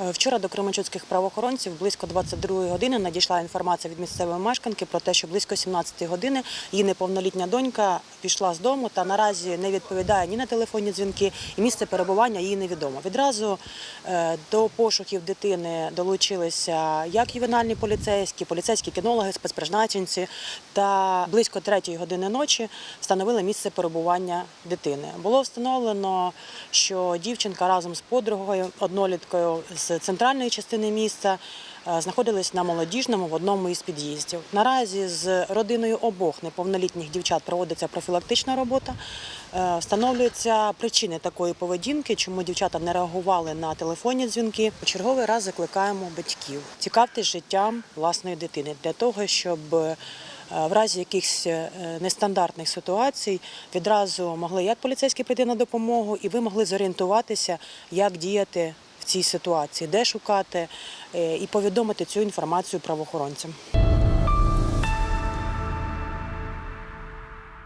Е, Вчора до кременчуцьких правоохоронців близько 22 години надійшла інформація від місцевої мешканки про те, що близько 17 години її неповнолітня донька пішла з дому та наразі не відповідає ні на телефонні дзвінки, і місце перебування їй невідомо. Відразу е, до пошуків дитини долучилися як ювенальні поліцейські, поліцейські кінологи, спецпризначенці та близько 3 години ночі встановили місце перебування дитини. Було встановлено, що дівчинка разом з подругою, одноліткою з центральної частини міста, е, знаходились на молодіжному в одному із під'їздів. Наразі з родиною обох неповнолітніх дівчат проводиться профілактична робота. Е, Встановлюються причини такої поведінки, чому дівчата не реагували на телефонні дзвінки. У черговий раз закликаємо батьків цікавтесь життям власної дитини для того, щоб е, в разі якихось нестандартних ситуацій відразу могли як поліцейські прийти на допомогу, і ви могли зорієнтуватися, як діяти цій ситуації, де шукати е, і повідомити цю інформацію правоохоронцям.